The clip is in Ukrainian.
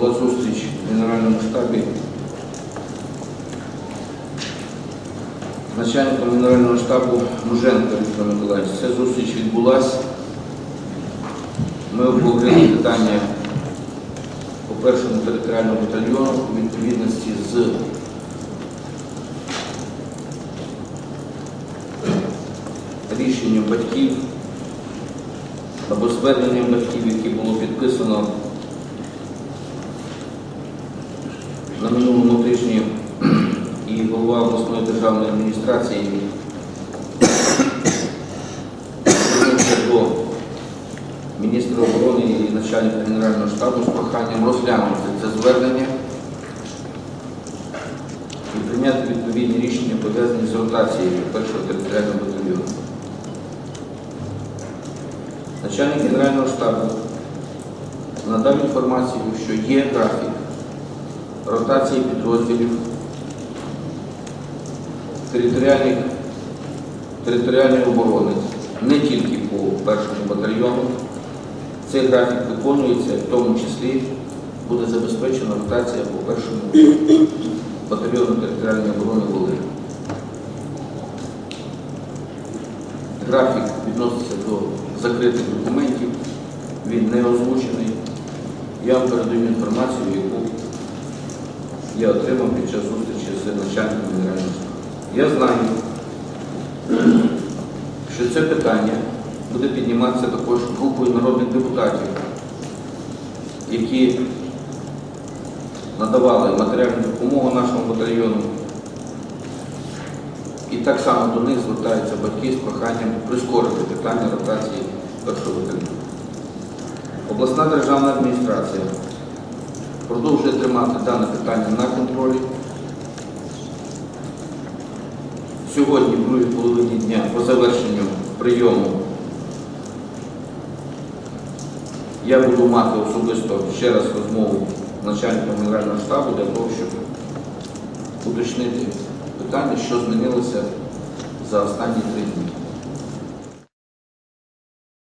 була зустріч в Генеральному штабі з начальником Генерального штабу Муженко Віктор Миколаївич. Ця зустріч відбулася. Ми обговорили питання по першому територіальному батальйону у відповідності з рішенням батьків або зверненням батьків, яке було підписано на минулому тижні і голова обласної державної адміністрації до міністра оборони і начальника Генерального штабу з проханням розглянути це звернення і прийняти відповідні рішення пов'язані з ротацією першого територіального батальйону. Начальник Генерального штабу надав інформацію, що є графік ротації підрозділів територіальної оборони не тільки по першому батальйону. Цей графік виконується, в тому числі буде забезпечена ротація по першому батальйону територіальної оборони Волині. Графік відноситься до закритих документів, він не озвучений. Я вам передаю інформацію, я отримав під час зустрічі з начальником Генерального штабу. Я знаю, що це питання буде підніматися також групою народних депутатів, які надавали матеріальну допомогу нашому батальйону. І так само до них звертаються батьки з проханням прискорити питання ротації першого батальйону. Обласна державна адміністрація продовжує тримати дане питання на контролі. Сьогодні, в другій половині дня, по завершенню прийому, я буду мати особисто ще раз розмову з начальником Генерального штабу для того, щоб уточнити питання, що змінилося за останні три